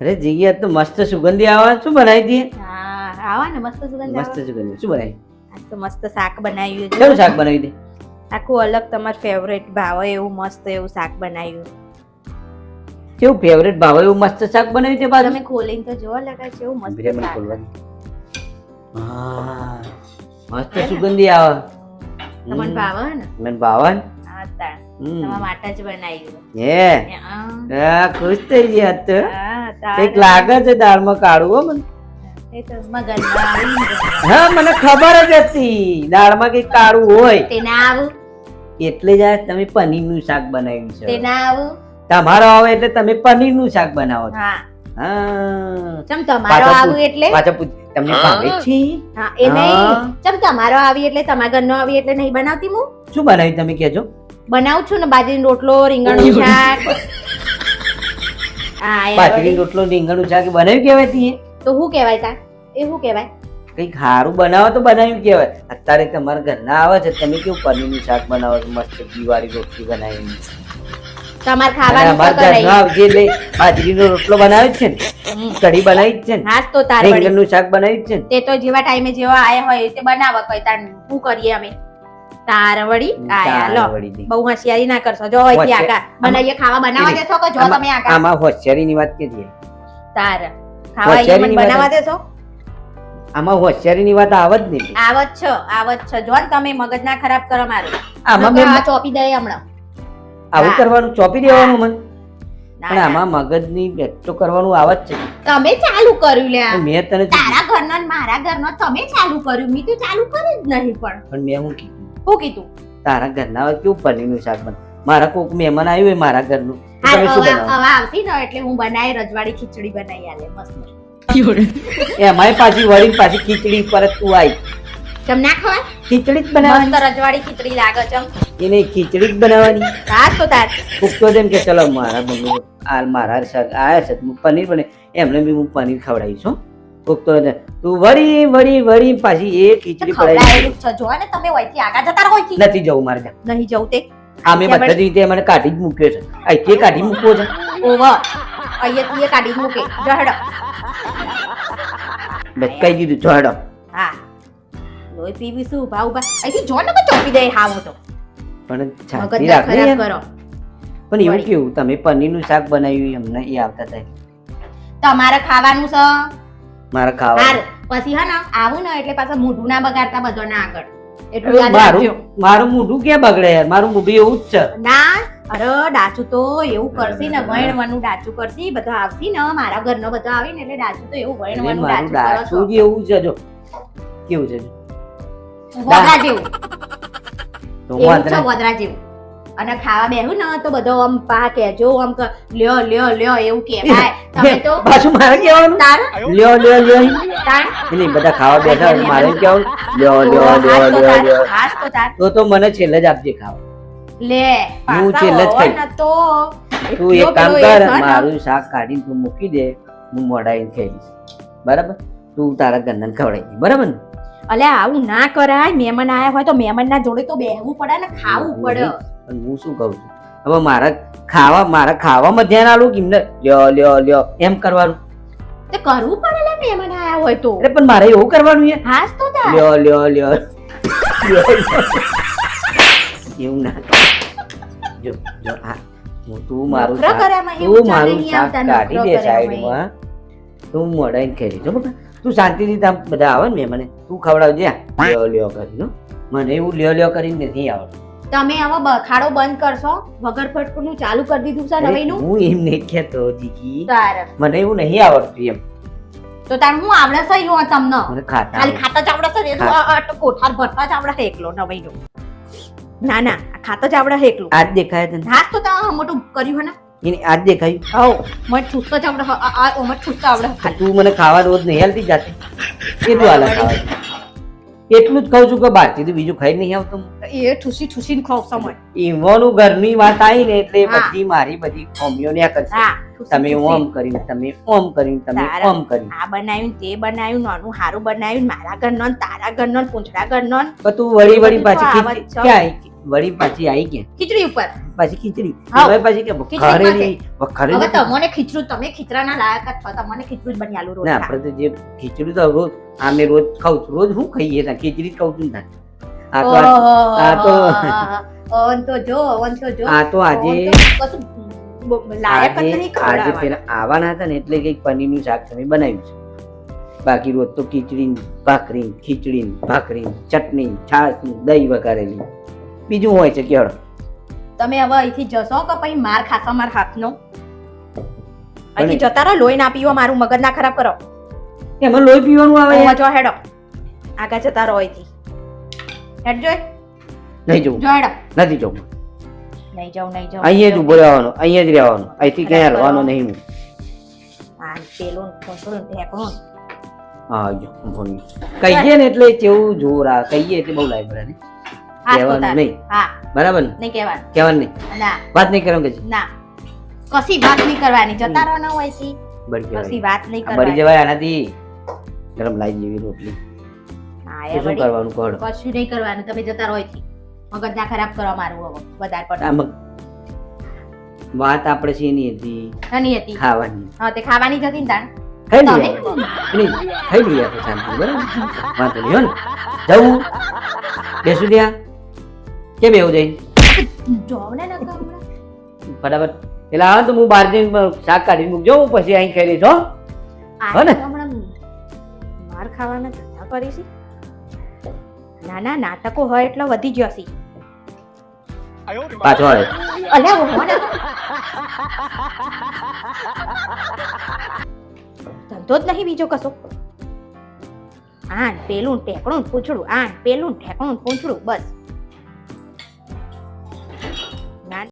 અરે જગ્યા તો મસ્ત સુગંધી આવે શું બનાવી દઈએ હા આવા ને મસ્ત સુગંધ મસ્ત સુગંધી. શું બનાવી? આજ તો મસ્ત શાક બનાવ્યું છે. કેવું શાક બનાવી દે આખું અલગ તમાર ફેવરેટ ભાવે એવું મસ્ત એવું શાક બનાવ્યું. કેવું ફેવરેટ ભાવ એવું મસ્ત શાક બનાવ્યું છે પાછું? તમે ખોલીને તો જોવા લાગે છે એવું મસ્ત શાક. ખોલવાની. હા મસ્ત સુગંધી આવે. તમને. ભાવે ને? મને ભાવે ને? હા તા. તમારા માટે જ બનાવ્યું. હે. હા, ખુશ થઈ ગયા તો. હા, કંઈક લાગે છે દાળમાં કાઢું હો મને. હા મને ખબર જ હતી. દાળમાં કંઈક કાળું હોય. તે ના આવું. એટલે જ તમે પનીરનું શાક બનાવ્યું છે. તમારો આવે એટલે તમે પનીરનું શાક બનાવો છો. ચમ તમારો આવું એટલે? પાછા પૂછ તમને ભાવે છે? હા એ. નહીં. ચમ તમારો આવી એટલે તમારા ઘરનો આવી એટલે નહીં બનાવતી હું? શું બનાવી તમે કેજો બનાવું છું ને બાજરીનો રોટલો રીંગણનું શાક. બાજરી રોટલો રીંગણનું શાક બનાવ્યું કેવાય તીએ તો શું કહેવાય તા એ શું કહેવાય? કંઈક સારું બનાવો તો બનાવ્યું કેવાય અત્યારે તમારા ઘરના આવે છે તમે કેવું પનીરનું શાક બનાવો છો મસ્ત દિવાળી રોટલી બનાવીને? તમારે ખાવાનું તો કરાય આવજે એટલે બાજરીનો રોટલો બનાવ્યો છે ને? કઢી બનાવી છે ને? હા તો તારે. રીંગણનું શાક બનાવ્યું છે ને? તે તો જેવા ટાઈમે જેવા આયા હોય તે બનાવવા કોઈ તાર શું કરીએ અમે. તાર વળી લો. દે. બહુ હોશિયારી ના કરશો. જો અહીંથી હોશિયાર- મને બનાવીએ ખાવા બનાવવા દેશો કે જો તમે આગા આમાં હોશિયારીની વાત કરીએ. તાર. ખાવા મને બનાવવા દેશો. આમાં હોશિયારીની વાત આવત નહીં. આવત છો આવત છો. જો તમે મગજ ના ખરાબ કરો મારું. આમાં મેં ચોપી દે હમણાં. આવું કરવાનું? ચોપી દેવાનું મને? પણ આમાં મગજની બેઠો કરવાનું આવત છે. તમે ચાલુ કર્યું લે મેં તને. તારા ઘરનો મારા ઘરનો તમે ચાલુ કર્યું. મેં તો ચાલુ કર્યું જ નહીં પણ. પણ મેં હું કીધું. શું કીધું? તારા ઘરના કેવું પનીરનું શાક બન? મારા કોક મહેમાન આવ્યું હોય મારા ઘરનું તમે શું બનાવો? હવે આવતી ને એટલે હું બનાવી રજવાડી ખીચડી બનાવી આલે મસ્ત એમાંય પાછી વળી પાછી ખીચડી પર તું આવી તમ ના ખવાય? ખીચડી જ બનાવવાની? મસ્ત રજવાડી ખીચડી લાગે છે એને ખીચડી જ બનાવવાની? હા તો તાર. કોક તો કે ચલો મારા મમ્મી આ મારા શાક આયા છે પનીર બને એમને બી હું પનીર ખવડાવીશ હો. કોક ને તું વળી વળી વળી પાછી એ ખીચડી પડાવી છે. જો ને તમે વહીથી આગા જતા રહો અહીંથી. નથી જવું મારે ત્યાં. નહીં જવું તે. આ મેં બધા રીતે મને કાઢી જ મૂક્યો છે. અહીંથી કાઢી મૂકવો છે. ઓવર અહીંયાથી એ કાઢી જ મૂકે. જો મેં કહી દીધું છો હા. લોહી પીવી શું? ભાવ ઊભા અહીંથી જો ને ચોપી દે હાવ તો. પણ છાતી રાખ. કરો. પણ એવું કેવું? તમે પનીરનું શાક બનાવ્યું એમને એ આવતા થાય તમારે ખાવાનું છે? મારા ખાવા પછી હા ને આવું ને એટલે પાછા મોઢું ના બગાડતા બધો ના આગળ. એટલું યાદ રાખજો. મારું મારું મોઢું ક્યાં બગડે? યાર મારું મોઢું એવું જ છે. ના અરે ડાચું તો એવું કરશી ને વણવાનું ડાચું કરશી બધો આવશી ને મારા ઘરનો બધો આવી ને એટલે ડાચું તો એવું વણવાનું ડાચું કરો જ એવું છે જો. કેવું છે. વોદરા જેવું. એવું છે. વોદરા જેવું. અને ખાવા બેહું ને તો બધો આમ પા કેજો આમ કે લ્યો લ્યો લ્યો એવું કહેવાય. તમે તો પાછું મારે કહેવાનું? તાર? લ્યો લ્યો લ્યો. એટલે બધા ખાવા બેઠા મારે કેવું લ્યો લ્યો લ્યો લ્યો લ્યો. હાસ તો તાર. તો તો મને છેલ્લે જ આપજે ખાવા. લે હું છેલ્લે જ ખાઈ. તો. તું એક કામ કર મારું શાક કાઢીને તું મૂકી દે. હું મોડાઈને ખાઈ લઈશ. બરાબર? તું તારા ગંદન ખવડાવી દે. બરાબર ને? અલ્યા આવું ના કરાય. મહેમાન આયા હોય તો મહેમાન ના જોડે તો બેહવું પડે ને ખાવું પડે. પણ હું શું કહું છું? હવે મારા ખાવા મારા ખાવામાં ધ્યાન આલું કે એમને લ્યો લ્યો લ્યો. એમ કરવાનું. તે કરવું પડે લે મહેમાન આયા હોય તો. અરે પણ મારે એવું કરવાનું છે. હાસ તો તાર. લ્યો લ્યો લ્યો. એવું ના જો જો આ હું તું મારું તું મારું શાક કાઢી દે સાઈડમાં તું ખાઈ લેજો બરાબર તું શાંતિથી તામ બધા આવે ને મને. તું ખવડાવજે. લ્યો લ્યો કરીને. મને એવું લ્યો લ્યો કરીને નથી આવડતું. તમે હવે બખાડો બંધ કરશો? વગર ફટકનું ચાલુ કરી દીધું છે નવીનું હું એમ નહીં કહેતો જીજી તાર મને એવું નહીં આવડતું એમ. તો તાર હું આવડે છે યો તમને? મને ખાતા ખાલી ખાતા જ આવડે છે ને, આ- આ તો કોઠાર ભરતા જ આવડે એકલો નવીનો ના ના ખાતા જ આવડે એકલું. આજ દેખાય તને હા તો તા મોટું કર્યું હે ને? એને આજ દેખાયું. હવ મને છૂટતા જ આવડે આ- ઓમાં છૂટતો આવડે તું મને ખાવા રોજ નહીં. હાલતી જાતી. કેટલું હાલે ખાવા એટલું જ કહું છું કે બહારથી તો બીજું ખાઈ નહીં આવતું એ ઠૂસી ઠૂસીને ખાવ સમય. ઈવોનું ઘરની વાત આવી ને એટલે બધી મારી બધી ખોમીઓ ને કરશે. તમે. ઓમ કરીને તમે ઓમ કરીને તમે ઓમ કરીને. આ બનાવ્યું તે બનાવ્યું નાનું હારું બનાવ્યું મારા ઘરનો ને તારા ઘરનો નો પૂંછડા ઘરનો નો. બધું તું વળી વળી પાછી આવા વળી પાછી આવી ગયા. ખીચડી ઉપર? પાછી ખીચડી. હવે પાછી કે વખારે નહીં વખારે હવે તમને ખીચડું તમે ખીચડાના લાયક જ છો તમને ખીચડું જ બની આલુ રોજ ના આપણે તો જે ખીચડું તો રોજ આમે રોજ ખાઉં છું. રોજ હું ખાઈએ ના ખીચડી ખાઉં છું ના આ તો આ- આ તો- ઓન તો જો ઓન તો જો. આ તો આજે કશું લાયક જ નહીં આજે પેલા આવવાના હતા ને એટલે કઈ પનીરનું શાક તમે બનાવ્યું છે. બાકી રોજ તો ખીચડી ભાખરી ખીચડી ભાખરી ચટણી છાશ દહીં વઘારેલી. બીજું હોય છે કેળ. તમે હવે અહીંથી જશો કે પછી માર ખાશો માર હાથનો? અહીંથી જતા રહો લોહી ના પીવો મારું મગજ ના ખરાબ કરો. એમાં લોહી પીવાનું આવે? જો હેડો. આગળ જતા રહો અહીંથી. હેડ જોઈ. નહીં જવું. જો હેડો. નથી જવું. નહીં જાઉં નહીં જાઉં અહીંયા જ ઊભો રહેવાનો અહીંયા જ રહેવાનો. અહીંથી ક્યાં હલવાનો નહીં હું. પેલું ખોસડું ઢેકણું હા કહીએ ને એટલે કેવું જોર કહીએ એટલે બહુ હાથ કહેવાનું નહીં. હા. બરાબર ને? નહીં કહેવાનું. કહેવાનું નહીં. ના. વાત નહીં કરવાનું કે ના. કશી વાત નહીં કરવાની. જતા રહો ને અહીંથી બળી કશી વાત નહીં કરવાની બળી જવાય આનાથી. ગરમ લાઈ જેવી રોટલી. શું કરવાનું કોડ કશું નહીં કરવાનું. તમે જતા રહો અહીંથી. મગજ ના ખરાબ કરવા મારું હવે વધારે પડતું. વાત આપણે શેની હતી? નાની હતી? ખાવાની. હા તે ખાવાની જ હતી ને તાણ. ખાઈ લઈએ ખાઈ લઈએ આપણે શાંતિ બરાબર? વાંધો નહીં જવું? બેસું ત્યાં? કેમ એવું જઈ જોવ ને નકર હમણાં. એટલે આવે તો હું બાર જઈને શાક કાઢીને મૂકજો હું પછી અહીં ખાઈ લઈશ હો. હો ને? માર ખાવાના ધંધા કરીશી. નાના નાટકો હોય એટલે વધી જશે પાછો આવે. અલે ધંધો જ નહીં બીજો કશો. આન પેલું ટેકણું પૂછડું. આન પેલું ટેકણું ઠેકણું પૂંછડું બસ.